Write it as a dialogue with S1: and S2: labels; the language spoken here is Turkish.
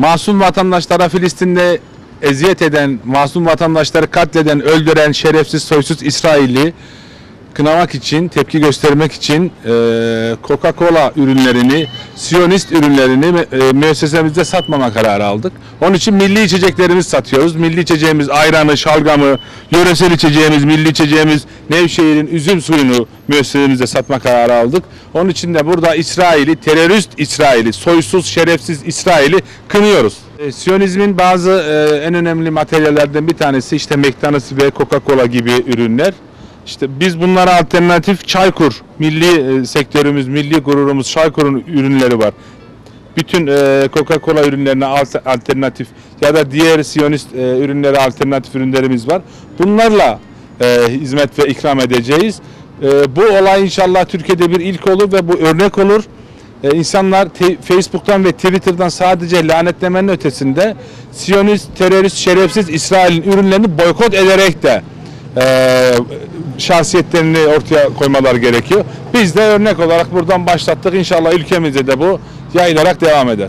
S1: masum vatandaşlara Filistin'de eziyet eden, masum vatandaşları katleden, öldüren şerefsiz, soysuz İsrail'i kınamak için, tepki göstermek için e, Coca-Cola ürünlerini, Siyonist ürünlerini e, müessesemizde satmama kararı aldık. Onun için milli içeceklerimizi satıyoruz. Milli içeceğimiz ayranı, şalgamı, yöresel içeceğimiz, milli içeceğimiz Nevşehir'in üzüm suyunu müessesemizde satma kararı aldık. Onun için de burada İsrail'i, terörist İsrail'i, soysuz, şerefsiz İsrail'i kınıyoruz. E, Siyonizmin bazı e, en önemli materyallerden bir tanesi işte McDonald's ve Coca-Cola gibi ürünler. İşte biz bunlara alternatif Çaykur, milli e, sektörümüz, milli gururumuz Çaykur'un ürünleri var. Bütün e, Coca-Cola ürünlerine alter- alternatif ya da diğer Siyonist e, ürünlere alternatif ürünlerimiz var. Bunlarla hizmet ve ikram edeceğiz. Bu olay inşallah Türkiye'de bir ilk olur ve bu örnek olur. İnsanlar Facebook'tan ve Twitter'dan sadece lanetlemenin ötesinde Siyonist, terörist, şerefsiz İsrail'in ürünlerini boykot ederek de şahsiyetlerini ortaya koymalar gerekiyor. Biz de örnek olarak buradan başlattık. İnşallah ülkemizde de bu yayılarak devam eder.